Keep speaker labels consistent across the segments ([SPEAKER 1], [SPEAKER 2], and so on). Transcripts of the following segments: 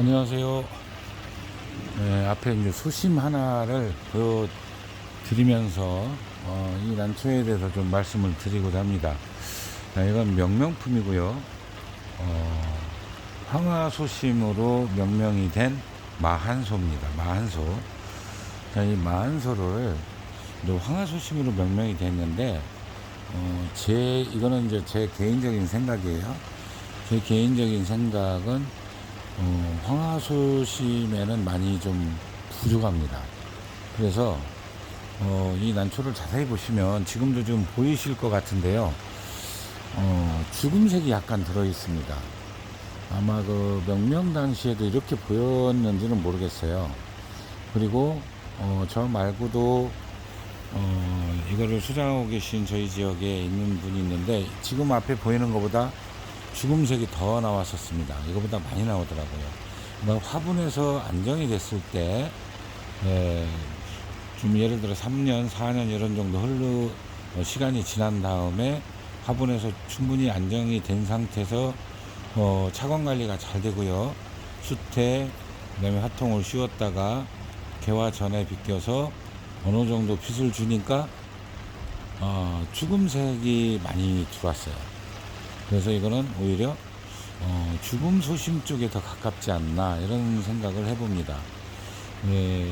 [SPEAKER 1] 안녕하세요. 네, 앞에 이제 수심 하나를 보여드리면서 어, 이 난초에 대해서 좀 말씀을 드리고자 합니다. 자, 이건 명명품이고요. 어, 황화소심으로 명명이 된 마한소입니다. 마한소. 자, 이 마한소를 이제 황화소심으로 명명이 됐는데, 어, 제, 이거는 이제 제 개인적인 생각이에요. 제 개인적인 생각은 어, 황화소심에는 많이 좀 부족합니다. 그래서 어, 이 난초를 자세히 보시면 지금도 좀 보이실 것 같은데요. 어, 죽음색이 약간 들어 있습니다. 아마 그 명명 당시에도 이렇게 보였는지는 모르겠어요. 그리고 어, 저 말고도 어, 이거를 수장하고 계신 저희 지역에 있는 분이 있는데 지금 앞에 보이는 것보다 죽음색이 더 나왔었습니다. 이거보다 많이 나오더라고요. 화분에서 안정이 됐을 때, 에, 좀 예를 들어 3년, 4년 이런 정도 흘러, 어, 시간이 지난 다음에 화분에서 충분히 안정이 된 상태에서 어, 차광 관리가 잘 되고요. 수태, 그 다음에 화통을 씌웠다가 개화 전에 비껴서 어느 정도 빛을 주니까 어, 죽음색이 많이 들어왔어요. 그래서 이거는 오히려 어, 죽음 소심 쪽에 더 가깝지 않나 이런 생각을 해봅니다. 예,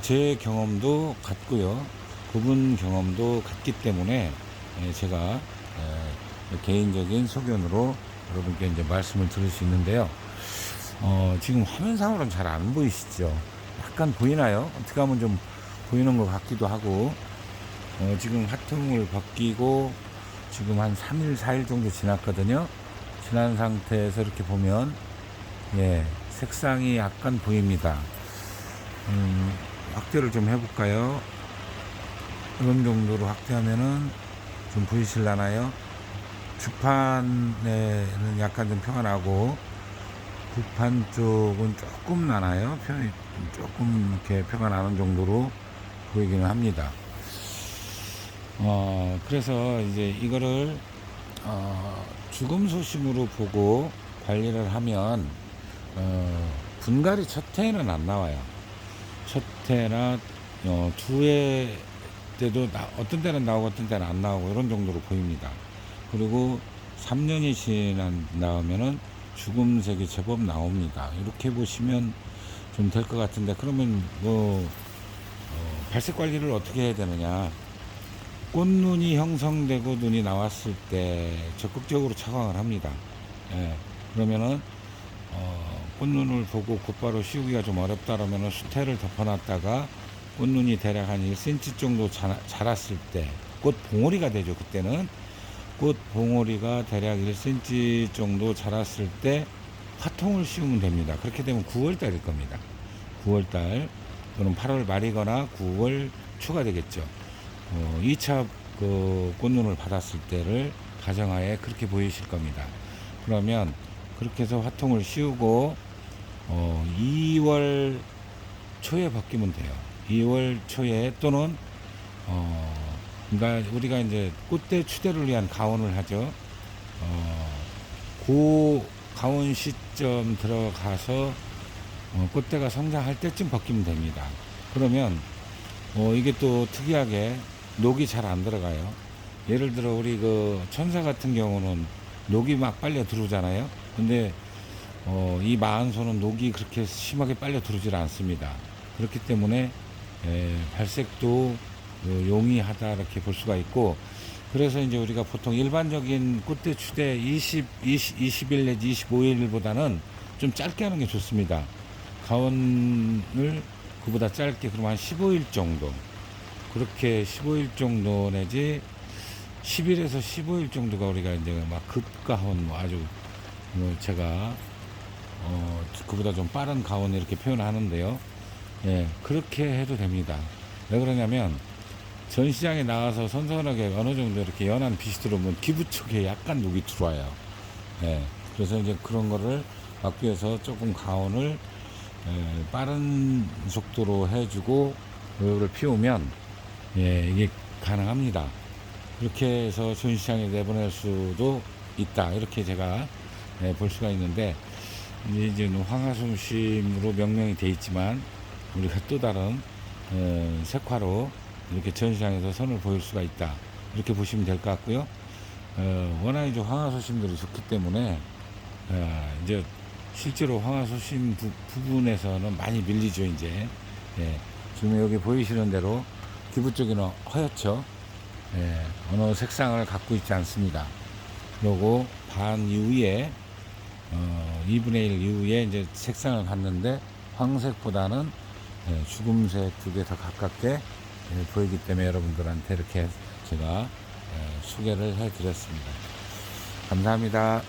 [SPEAKER 1] 제 경험도 같고요. 그분 경험도 같기 때문에 예, 제가 예, 개인적인 소견으로 여러분께 이제 말씀을 드릴 수 있는데요. 어, 지금 화면상으로는 잘 안 보이시죠? 약간 보이나요? 어떻게 하면 좀 보이는 것 같기도 하고 어, 지금 화통을 벗기고 지금 한 3일, 4일 정도 지났거든요. 지난 상태에서 이렇게 보면, 예, 색상이 약간 보입니다. 음, 확대를 좀 해볼까요? 이런 정도로 확대하면은 좀 보이실라나요? 주판에는 약간 좀 나고, 부판 쪽은 조금 나나요? 표, 조금 이렇게 나는 정도로 보이기는 합니다. 어, 그래서 이제 이거를, 어, 죽음 소심으로 보고 관리를 하면, 어, 분갈이 첫 해에는 안 나와요. 첫 해나, 어, 두해 때도 나, 어떤 때는 나오고 어떤 때는 안 나오고 이런 정도로 보입니다. 그리고 3년이 지난 다음에는 죽음색이 제법 나옵니다. 이렇게 보시면 좀 될 것 같은데, 그러면 뭐, 어, 발색 관리를 어떻게 해야 되느냐. 꽃눈이 형성되고 눈이 나왔을 때 적극적으로 차광을 합니다. 예, 그러면은 어, 꽃눈을 보고 곧바로 씌우기가 좀 어렵다라면은 수태를 덮어놨다가 꽃눈이 대략 한 1cm 정도 자, 자랐을 때 꽃 봉오리가 되죠. 그때는 꽃 봉오리가 대략 1cm 정도 자랐을 때 화통을 씌우면 됩니다. 그렇게 되면 9월 달일 겁니다. 9월 달 또는 8월 말이거나 9월 초가 되겠죠. 어, 2차 그 꽃눈을 받았을 때를 가정하에 그렇게 보이실 겁니다. 그러면 그렇게 해서 화통을 씌우고 어, 2월 초에 바뀌면 돼요. 2월 초에 또는 어, 그러니까 우리가 이제 꽃대 추대를 위한 가온을 하죠. 어, 그 가온 시점 들어가서 어, 꽃대가 성장할 때쯤 벗기면 됩니다. 그러면 어, 이게 또 특이하게 녹이 잘 안 들어가요. 예를 들어 우리 그 천사 같은 경우는 녹이 막 빨려 들어오잖아요. 근데 어, 이 마한소는 녹이 그렇게 심하게 빨려 들어오질 않습니다. 그렇기 때문에 에, 발색도 그 용이하다 이렇게 볼 수가 있고 그래서 이제 우리가 보통 일반적인 꽃대 추대 20, 20, 20일 내지 25일보다는 좀 짧게 하는 게 좋습니다. 가온을 그보다 짧게 그럼 한 15일 정도 그렇게 15일 정도 내지 10일에서 15일 정도가 우리가 이제 막 급가온 뭐 아주 뭐 제가 어 그보다 좀 빠른 가온 이렇게 표현하는데요. 예 그렇게 해도 됩니다. 왜 그러냐면 전시장에 나가서 선선하게 어느 정도 이렇게 연한 빛이 들어오면 기부 쪽에 약간 녹이 들어와요. 예 그래서 이제 그런 거를 막기 위해서 조금 가온을 예, 빠른 속도로 해주고 요를 피우면 예, 이게 가능합니다. 그렇게 해서 전시장에 내보낼 수도 있다. 이렇게 제가 예, 볼 수가 있는데 이제 황화솜심으로 명명이 돼 있지만 우리가 또 다른 어, 색화로 이렇게 전시장에서 선을 보일 수가 있다 이렇게 보시면 될 것 같고요. 어, 워낙 이제 황화소심들이 좋기 때문에 어, 이제 실제로 황화소심 부, 부분에서는 많이 밀리죠 이제 예, 지금 여기 보이시는 대로 기부 쪽에는 허옇죠 예, 어느 색상을 갖고 있지 않습니다 그리고 반 이후에 어, 2분의 1 이후에 이제 색상을 갖는데 황색보다는 예, 죽음색 쪽에 더 가깝게 예, 보이기 때문에 여러분들한테 이렇게 제가 예, 소개를 해 드렸습니다. 감사합니다.